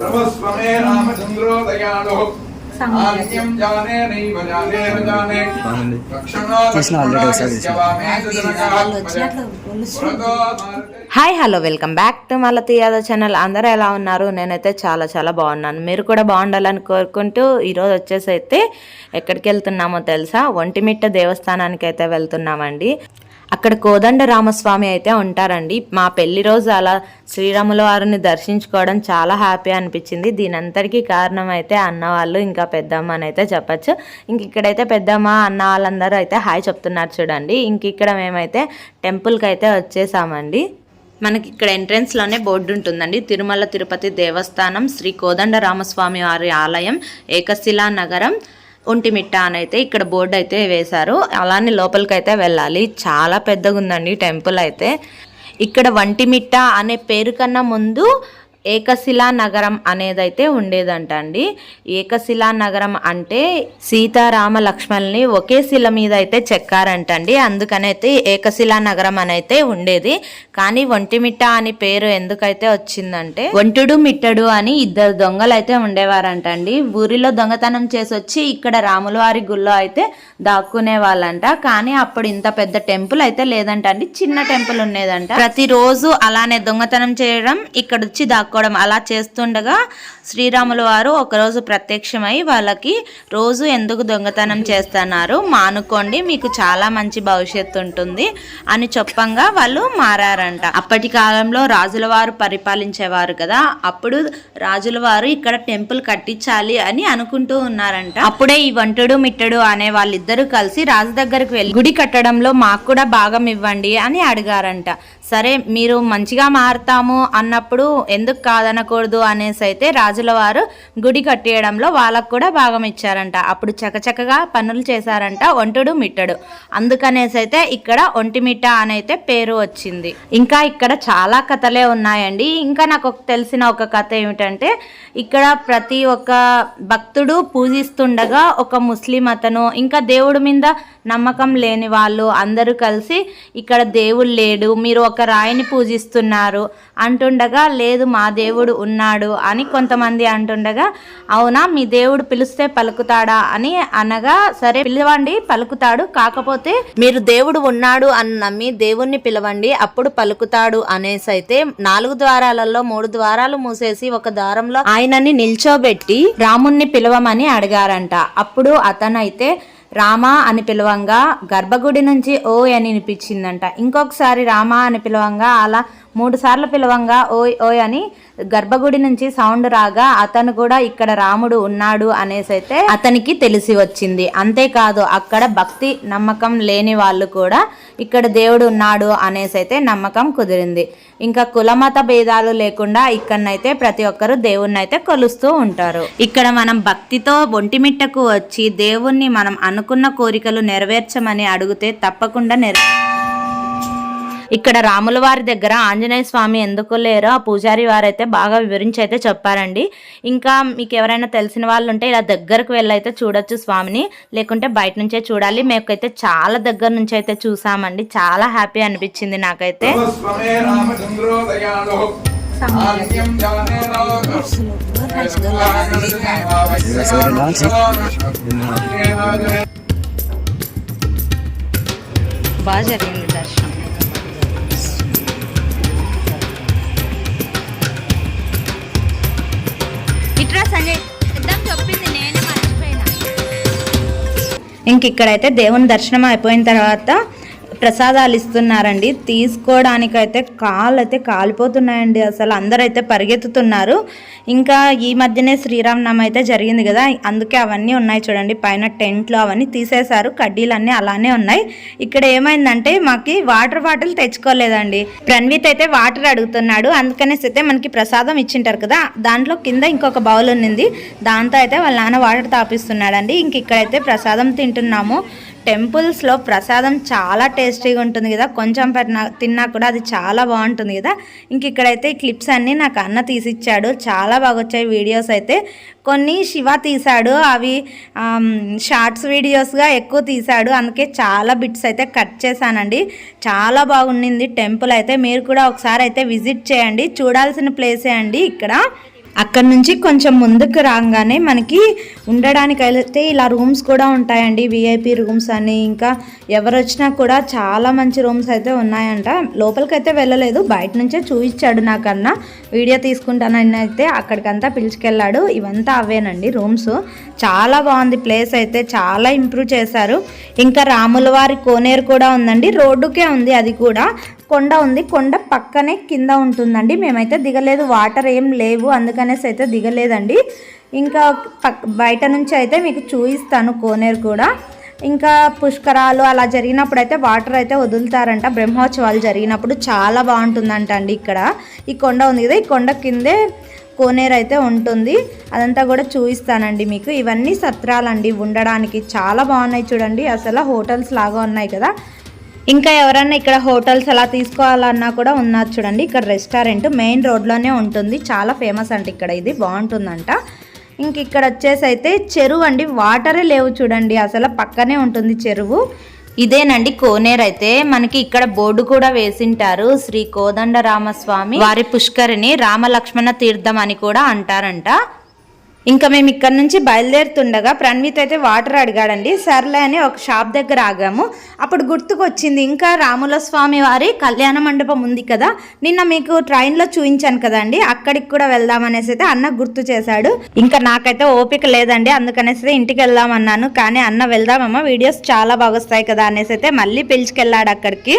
सर्वस्वमे रामचन्द्रोदयालो आज्ञं जाने नैव जाने न जाने బాగుంది रक्षणो చేసిన already ఒకసారి रक्षणाय చేసిన. वामे जनकात्मज पुरतो मारुते hi hello welcome back to Malathi Yadav channel అందరూ ఎలా ఉన్నారు నేనైతే చాలా చాలా బాగున్నాను మీరు కూడా బాగుండాలని కోరుకుంటూ ఈరోజు వచ్చేసి అయితే ఎక్కడికి వెళ్తున్నామో తెలుసా ఒంటిమిట్ట దేవస్థానానికి అయితే వెళ్తున్నామండి అక్కడ కోదండ రామస్వామి అయితే ఉంటారండి. మా పెళ్ళి రోజు అలా శ్రీరాముల వారిని దర్శించుకోవడం చాలా హ్యాపీ అనిపించింది. దీని కారణం అయితే అన్న వాళ్ళు ఇంకా పెద్దమ్మ అని అయితే చెప్పచ్చు. ఇంక ఇక్కడైతే పెద్దమ్మ అన్న వాళ్ళందరూ అయితే హాయ్ చెప్తున్నారు చూడండి. ఇంక ఇక్కడ మేమైతే టెంపుల్కి అయితే వచ్చేసామండి. మనకి ఇక్కడ ఎంట్రెన్స్లోనే బోర్డు ఉంటుందండి. తిరుమల తిరుపతి దేవస్థానం శ్రీ కోదండ రామస్వామి వారి ఆలయం ఏకశిలా నగరం ఒంటిమిట్ట అని అయితే ఇక్కడ బోర్డు అయితే వేశారు. అలానే లోపలికి అయితే వెళ్ళాలి. చాలా పెద్దగా ఉందండి టెంపుల్ అయితే. ఇక్కడ వంటిమిట్ట అనే పేరు కన్నా ముందు ఏకశిలా నగరం అనేదైతే ఉండేదంట అండి ఏకశిలా నగరం అంటే సీతారామ లక్ష్మణ్ని ఒకే శిల మీద అయితే చెక్కారంట అండి అందుకనైతే ఏకశిలా నగరం అనైతే ఉండేది. కానీ ఒంటిమిట్ట అని పేరు ఎందుకైతే వచ్చిందంటే ఒంటుడు మిట్టడు అని ఇద్దరు దొంగలు అయితే ఉండేవారంటండి. ఊరిలో దొంగతనం చేసి వచ్చి ఇక్కడ రాములవారి గుళ్ళో అయితే దాక్కునే వాళ్ళంట కానీ అప్పుడు ఇంత పెద్ద టెంపుల్ అయితే లేదంట అండి చిన్న టెంపుల్ ఉండేదంట. ప్రతిరోజు అలానే దొంగతనం చేయడం ఇక్కడ వచ్చి దాక్కోవడం అలా చేస్తుండగా శ్రీరాములు వారు ఒకరోజు ప్రత్యక్షమై వాళ్ళకి రోజు ఎందుకు దొంగతనం చేస్తున్నారు? మానుకోండి మీకు చాలా మంచి భవిష్యత్తు ఉంటుంది అని చెప్పంగా వాళ్ళు మారారంట. అప్పటి కాలంలో రాజుల వారు పరిపాలించేవారు కదా అప్పుడు రాజుల వారు ఇక్కడ టెంపుల్ కట్టించాలి అని అనుకుంటూ ఉన్నారంట. అప్పుడే ఈ వంటుడు మిట్టడు అనే వాళ్ళిద్దరూ కలిసి రాజు దగ్గరకు వెళ్ళి గుడి కట్టడంలో మాకు కూడా భాగం ఇవ్వండి అని అడిగారంట. సరే మీరు మంచిగా మారుతాము అన్నప్పుడు ఎందుకు కాదనకూడదు అనేసి అయితే రాజుల వారు గుడి కట్టేయడంలో వాళ్ళకు కూడా భాగం ఇచ్చారంట. అప్పుడు చకచకగా పనులు చేశారంట ఒంటుడు మిట్టడు. అందుకనేసి అయితే ఇక్కడ ఒంటిమిట్ట అని అయితే పేరు వచ్చింది. ఇంకా ఇక్కడ చాలా కథలే ఉన్నాయండి. ఇంకా నాకు తెలిసిన ఒక కథ ఏమిటంటే ఇక్కడ ప్రతి ఒక్క భక్తుడు పూజిస్తుండగా ఒక ముస్లిం అతను ఇంకా దేవుడి మీద నమ్మకం లేని వాళ్ళు అందరూ కలిసి ఇక్కడ దేవుడు లేడు మీరు ఒక రాయిని పూజిస్తున్నారు అంటుండగా లేదు మా దేవుడు ఉన్నాడు అని కొంతమంది అంటుండగా అవునా మీ దేవుడు పిలిస్తే పలుకుతాడా అని అనగా సరే పిలవండి పలుకుతాడు కాకపోతే మీరు దేవుడు ఉన్నాడు అని నమ్మి దేవుణ్ణి పిలవండి అప్పుడు పలుకుతాడు అనేసి అయితే నాలుగు ద్వారాలలో మూడు ద్వారాలు మూసేసి ఒక ద్వారంలో ఆయనని నిల్చోబెట్టి రాముణ్ణి పిలవమని అడిగారంట. అప్పుడు అతనైతే రామా అని పిలవంగా గర్భగుడి నుంచి ఓ అని వినిపించిందంట. ఇంకొకసారి రామా అని పిలవంగా అలా మూడు సార్లు పిలవంగా ఓయ్ ఓయ్ అని గర్భగుడి నుంచి సౌండ్ రాగా అతను కూడా ఇక్కడ రాముడు ఉన్నాడు అనేసి అయితే అతనికి తెలిసి వచ్చింది. అంతేకాదు అక్కడ భక్తి నమ్మకం లేని వాళ్ళు కూడా ఇక్కడ దేవుడు ఉన్నాడు అనేసి అయితే నమ్మకం కుదిరింది. ఇంకా కులమత భేదాలు లేకుండా ఇక్కడనైతే ప్రతి ఒక్కరు దేవుణ్ణి అయితే కొలుస్తూ ఉంటారు. ఇక్కడ మనం భక్తితో ఒంటిమిట్టకు వచ్చి దేవుణ్ణి మనం అనుకున్న కోరికలు నెరవేర్చమని అడిగితే తప్పకుండా నెర ఇక్కడ రాముల వారి దగ్గర ఆంజనేయ స్వామి ఎందుకు లేరో ఆ పూజారి వారైతే బాగా వివరించి అయితే చెప్పారండి. ఇంకా మీకు ఎవరైనా తెలిసిన వాళ్ళు ఉంటే ఇలా దగ్గరకు వెళ్ళైతే చూడొచ్చు స్వామిని. లేకుంటే బయట నుంచే చూడాలి. మేకైతే చాలా దగ్గర నుంచి అయితే చూసామండి. చాలా హ్యాపీ అనిపించింది నాకైతే. బాగా జరిగింది దర్శనం. ఇట్రా సంజయ్ చెప్పింది నేనే మర్చిపోయినా. ఇంక ఇక్కడైతే దేవుని దర్శనం అయిపోయిన తర్వాత ప్రసాదాలు ఇస్తున్నారండి తీసుకోవడానికైతే కాళ్ళు అయితే కాలిపోతున్నాయండి. అసలు అందరైతే పరిగెత్తుతున్నారు. ఇంకా ఈ మధ్యనే శ్రీరామనామ అయితే జరిగింది కదా. అందుకే అవన్నీ ఉన్నాయి చూడండి. పైన టెంట్లు అవన్నీ తీసేశారు. కడ్డీలు అన్నీ అలానే ఉన్నాయి. ఇక్కడ ఏమైందంటే మాకి వాటర్ బాటిల్ తెచ్చుకోలేదండి. ప్రణ్విత్ అయితే వాటర్ అడుగుతున్నాడు. అందుకనేసి అయితే మనకి ప్రసాదం ఇచ్చింటారు కదా. దాంట్లో కింద ఇంకొక బౌల్ ఉన్నింది. దాంతో అయితే వాళ్ళ నాన్న వాటర్ తాపిస్తున్నాడండి. ఇంక ఇక్కడైతే ప్రసాదం తింటున్నాము. టెంపుల్స్లో ప్రసాదం చాలా టేస్టీగా ఉంటుంది కదా. కొంచెం పెట్టినా తిన్నా కూడా అది చాలా బాగుంటుంది కదా. ఇంక ఇక్కడైతే ఈ క్లిప్స్ అన్నీ నాకు అన్న తీసిచ్చాడు. చాలా బాగా వచ్చాయి వీడియోస్ అయితే. కొన్ని శివ తీశాడు అవి షార్ట్స్ వీడియోస్గా ఎక్కువ తీశాడు. అందుకే చాలా బిట్స్ అయితే కట్ చేశానండి. చాలా బాగుండింది టెంపుల్ అయితే. మీరు కూడా ఒకసారి అయితే విజిట్ చేయండి. చూడాల్సిన ప్లేసే అండి ఇక్కడ. అక్కడ నుంచి కొంచెం ముందుకు రాగానే మనకి ఉండడానికి అయితే ఇలా రూమ్స్ కూడా ఉంటాయండి. విఐపి రూమ్స్ అని ఇంకా ఎవరు వచ్చినా కూడా చాలా మంచి రూమ్స్ అయితే ఉన్నాయంట. లోపలికైతే వెళ్ళలేదు. బయట నుంచే చూపించాడు నాకన్నా. వీడియో తీసుకుంటానని అయితే అక్కడికంతా పిలుచుకెళ్ళాడు. ఇవంతా అవేనండి రూమ్స్. చాలా బాగుంది ప్లేస్ అయితే. చాలా ఇంప్రూవ్ చేశారు. ఇంకా రాముల వారి కోనేరు కూడా ఉందండి. రోడ్డుకే ఉంది అది కూడా. కొండ ఉంది. కొండ పక్కనే కింద ఉంటుందండి. మేమైతే దిగలేదు. వాటర్ ఏం లేవు. అందుకనేసి అయితే దిగలేదండి. ఇంకా పక్ బయట నుంచి అయితే మీకు చూపిస్తాను కోనేరు కూడా. ఇంకా పుష్కరాలు అలా జరిగినప్పుడు అయితే వాటర్ అయితే వదులుతారంట. బ్రహ్మోత్సవాలు జరిగినప్పుడు చాలా బాగుంటుందంట అండి ఇక్కడ. ఈ కొండ ఉంది కదా. ఈ కొండ కిందే కోనేరు అయితే ఉంటుంది. అదంతా కూడా చూపిస్తానండి మీకు. ఇవన్నీ సత్రాలండి. ఉండడానికి చాలా బాగున్నాయి చూడండి. అసలు హోటల్స్ లాగా ఉన్నాయి కదా. ఇంకా ఎవరన్నా ఇక్కడ హోటల్స్ అలా తీసుకోవాలన్నా కూడా ఉన్నారు చూడండి. ఇక్కడ రెస్టారెంట్ మెయిన్ రోడ్లోనే ఉంటుంది. చాలా ఫేమస్ అంట ఇక్కడ ఇది. బాగుంటుందంట. ఇంక ఇక్కడ వచ్చేసి అయితే చెరువు అండి. వాటరే లేవు చూడండి. అసలు పక్కనే ఉంటుంది చెరువు. ఇదేనండి కోనేరు అయితే. మనకి ఇక్కడ బోర్డు కూడా వేసింటారు. శ్రీ కోదండ రామస్వామి వారి పుష్కరిని రామలక్ష్మణ తీర్థం అని కూడా అంటారంట. ఇంకా మేము ఇక్కడ నుంచి బయలుదేరుతుండగా ప్రణ్విత్ అయితే వాటర్ అడిగాడండి. సర్లే అని ఒక షాప్ దగ్గర ఆగాము. అప్పుడు గుర్తుకొచ్చింది ఇంకా రాముల స్వామి వారి కళ్యాణ మండపం ఉంది కదా. నిన్న మీకు ట్రైన్లో చూపించాను కదండి. అక్కడికి కూడా వెళ్దామనేసి అయితే అన్న గుర్తు చేశాడు. ఇంకా నాకైతే ఓపిక లేదండి. అందుకనేసి అయితే ఇంటికి వెళ్దామన్నాను కానీ అన్న వెళ్దామమ్మా. వీడియోస్ చాలా బాగా వస్తాయి కదా అనేసి అయితే మళ్ళీ పిలిచికెళ్ళాడు అక్కడికి.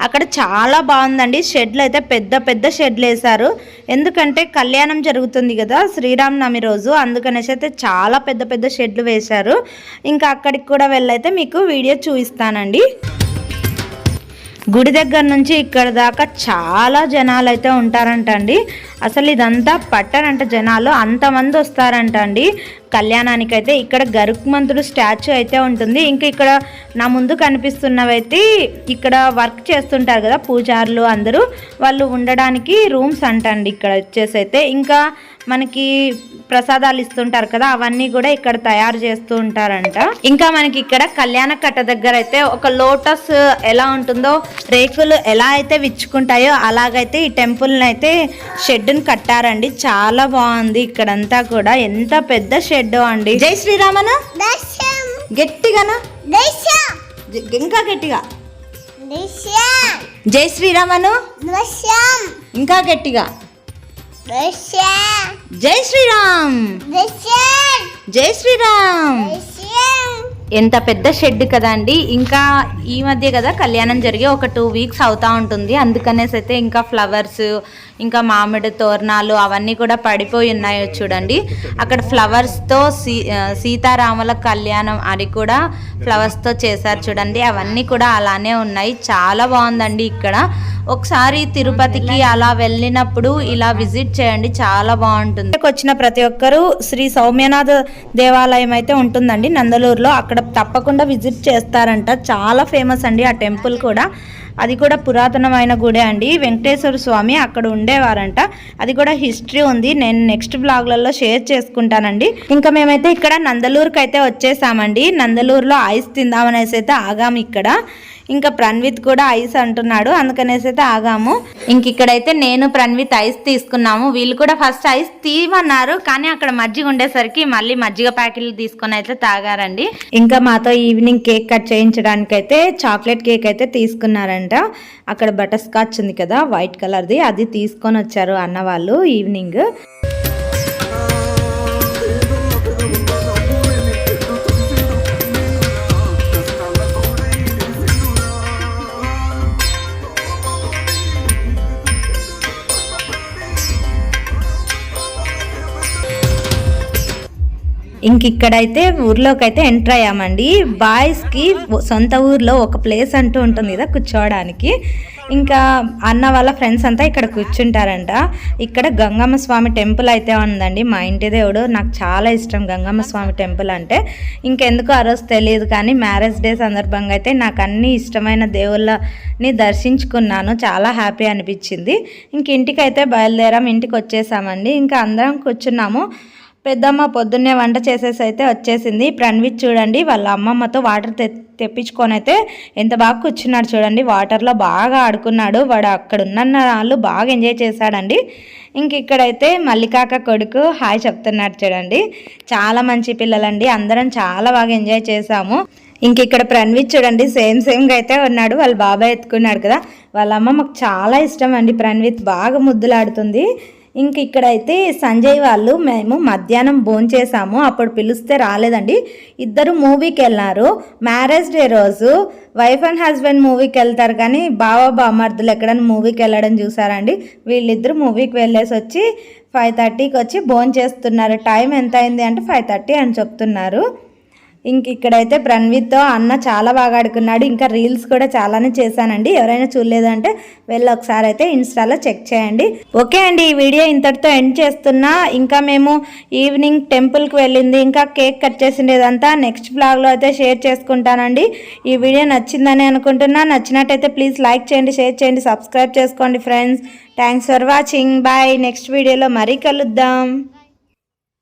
అక్కడ చాలా బాగుందండి. షెడ్లు అయితే పెద్ద పెద్ద షెడ్లు వేశారు. ఎందుకంటే కళ్యాణం జరుగుతుంది కదా శ్రీరామనవమి రోజు. అందుకనేసి అయితే చాలా పెద్ద పెద్ద షెడ్లు వేశారు. ఇంకా అక్కడికి కూడా వెళ్ళైతే మీకు వీడియో చూపిస్తానండి. గుడి దగ్గర నుంచి ఇక్కడ దాకా చాలా జనాలు అయితే ఉంటారంట అండి అసలు ఇదంతా పట్టరంట జనాలు. అంతమంది వస్తారంట అండి కళ్యాణానికి అయితే ఇక్కడ గరుక్మంతుడు స్టాచ్యూ అయితే ఉంటుంది. ఇంకా ఇక్కడ నా ముందు కనిపిస్తున్నవైతే ఇక్కడ వర్క్ చేస్తుంటారు కదా పూజారులు అందరూ. వాళ్ళు ఉండడానికి రూమ్స్ అంటండి ఇక్కడ వచ్చేసి అయితే. ఇంకా మనకి ప్రసాదాలు ఇస్తుంటారు కదా అవన్నీ కూడా ఇక్కడ తయారు చేస్తూ ఉంటారంట. ఇంకా మనకి ఇక్కడ కళ్యాణ కట్ట దగ్గర అయితే ఒక లోటస్ ఎలా ఉంటుందో రేకులు ఎలా అయితే విచ్చుకుంటాయో అలాగైతే ఈ టెంపుల్ని అయితే షెడ్ని కట్టారండి. చాలా బాగుంది ఇక్కడంతా కూడా. ఎంత పెద్ద షెడ్ అండి? జై శ్రీరామన? గట్టిగానా? ఇంకా గట్టిగా? జై శ్రీరామను? ఇంకా గట్టిగా? జై శ్రీరామ్. జై శ్రీరామ్. ఎంత పెద్ద షెడ్ కదండి ఇంకా ఈ మధ్య కదా కళ్యాణం జరిగి ఒక టూ వీక్స్ అవుతా ఉంటుంది. అందుకనేసి అయితే ఇంకా ఫ్లవర్స్ ఇంకా మామిడి తోరణాలు అవన్నీ కూడా పడిపోయి ఉన్నాయి చూడండి. అక్కడ ఫ్లవర్స్తో సీ సీతారాముల కళ్యాణం అది కూడా ఫ్లవర్స్తో చేశారు చూడండి. అవన్నీ కూడా అలానే ఉన్నాయి. చాలా బాగుందండి ఇక్కడ. ఒకసారి తిరుపతికి అలా వెళ్ళినప్పుడు ఇలా విజిట్ చేయండి. చాలా బాగుంటుంది. వచ్చిన ప్రతి ఒక్కరూ శ్రీ సౌమ్యనాథ దేవాలయం అయితే ఉంటుందండి నందలూరులో. అక్కడ తప్పకుండా విజిట్ చేస్తారంట. చాలా ఫేమస్ అండి ఆ టెంపుల్ కూడా. అది కూడా పురాతనమైన గుడే అండి. వెంకటేశ్వర స్వామి అక్కడ ఉండేవారంట. అది కూడా హిస్టరీ ఉంది. నేను నెక్స్ట్ బ్లాగ్లలో షేర్ చేసుకుంటానండి. ఇంకా మేమైతే ఇక్కడ నందలూరుకి అయితే వచ్చేసామండి. నందలూరులో ఐస్ తిందామనేసి అయితే ఆగాము ఇక్కడ. ఇంకా ప్రణ్విత్ కూడా ఐస్ అంటున్నాడు అందుకనేసి అయితే ఆగాము. ఇంక ఇక్కడైతే నేను ప్రణ్విత్ ఐస్ తీసుకున్నాము. వీళ్ళు కూడా ఫస్ట్ ఐస్ తీయమన్నారు కానీ అక్కడ మజ్జిగ ఉండేసరికి మళ్ళీ మజ్జిగ ప్యాకెట్లు తీసుకొని అయితే తాగారండి. ఇంకా మాతో ఈవినింగ్ కేక్ కట్ చేయించడానికి అయితే చాక్లెట్ కేక్ అయితే తీసుకున్నారంట. అక్కడ బటర్ స్కాచ్ ఉంది కదా వైట్ కలర్ది అది తీసుకొని వచ్చారు అన్న వాళ్ళు ఈవినింగ్. ఇంక ఇక్కడైతే ఊర్లోకి అయితే ఎంటర్ అయ్యామండి. బాయ్స్కి సొంత ఊర్లో ఒక ప్లేస్ అంటూ ఉంటుంది కదా కూర్చోవడానికి. ఇంకా అన్న వాళ్ళ ఫ్రెండ్స్ అంతా ఇక్కడ కూర్చుంటారంట. ఇక్కడ గంగమ్మ స్వామి టెంపుల్ అయితే ఉందండి. మా ఇంటి దేవుడు నాకు చాలా ఇష్టం గంగమ్మ స్వామి టెంపుల్ అంటే. ఇంకెందుకు ఆ రోజు తెలియదు కానీ మ్యారేజ్ డే సందర్భంగా అయితే నాకు అన్ని ఇష్టమైన దేవుళ్ళని దర్శించుకున్నాను. చాలా హ్యాపీ అనిపించింది. ఇంక ఇంటికి అయితే బయలుదేరాం ఇంటికి వచ్చేసామండి. ఇంకా అందరం కూర్చున్నాము. పెద్దమ్మ పొద్దున్నే వంట చేసేసి అయితే వచ్చేసింది. ప్రణవిత్ చూడండి వాళ్ళ అమ్మమ్మతో వాటర్ తె తెప్పించుకొని అయితే ఎంత బాగా కూర్చున్నాడు చూడండి. వాటర్లో బాగా ఆడుకున్నాడు. వాడు అక్కడ ఉన్న వాళ్ళు బాగా ఎంజాయ్ చేశాడండి. ఇంక ఇక్కడైతే మల్లికాక కొడుకు హాయ్ చెప్తున్నాడు చూడండి. చాలా మంచి పిల్లలండి. అందరం చాలా బాగా ఎంజాయ్ చేసాము ఇంక ఇక్కడ ప్రణవిత్ చూడండి సేమ్ సేమ్గా అయితే ఉన్నాడు. వాళ్ళ బాబాయ్ ఎత్తుకున్నాడు కదా. వాళ్ళ అమ్మ మాకు చాలా ఇష్టం అండి ప్రణవిత్. బాగా ముద్దులాడుతుంది. ఇంక ఇక్కడైతే సంజయ్ వాళ్ళు మేము మధ్యాహ్నం భోంచేసాము అప్పుడు పిలిస్తే రాలేదండి. ఇద్దరు మూవీకి వెళ్ళారు. మ్యారేజ్ డే రోజు వైఫ్ అండ్ హస్బెండ్ మూవీకి వెళ్తారు కానీ బావ బామర్దులు ఎక్కడైనా మూవీకి వెళ్ళడం చూసారండి. వీళ్ళిద్దరు మూవీకి వెళ్ళేసి వచ్చి ఫైవ్ థర్టీకి వచ్చి భోంచేస్తున్నారు టైం ఎంత అయింది అంటే ఫైవ్ థర్టీ అని చెప్తున్నారు. ఇంక ఇక్కడైతే ప్రణవిత్తో అన్న చాలా బాగా ఆడుకున్నాడు. ఇంకా రీల్స్ కూడా చాలానే చేశానండి. ఎవరైనా చూడలేదంటే వెళ్ళి ఒకసారి అయితే ఇన్స్టాలో చెక్ చేయండి. ఓకే అండి ఈ వీడియో ఇంతటితో ఎండ్ చేస్తున్నా. ఇంకా మేము ఈవినింగ్ టెంపుల్కి వెళ్ళింది. ఇంకా కేక్ కట్ చేసిండేదంతా నెక్స్ట్ బ్లాగ్లో అయితే షేర్ చేసుకుంటానండి. ఈ వీడియో నచ్చిందని అనుకుంటున్నా. నచ్చినట్టయితే ప్లీజ్ లైక్ చేయండి షేర్ చేయండి సబ్స్క్రైబ్ చేసుకోండి friends. Thanks for watching. Bye. Next వీడియోలో మరీ కలుద్దాం.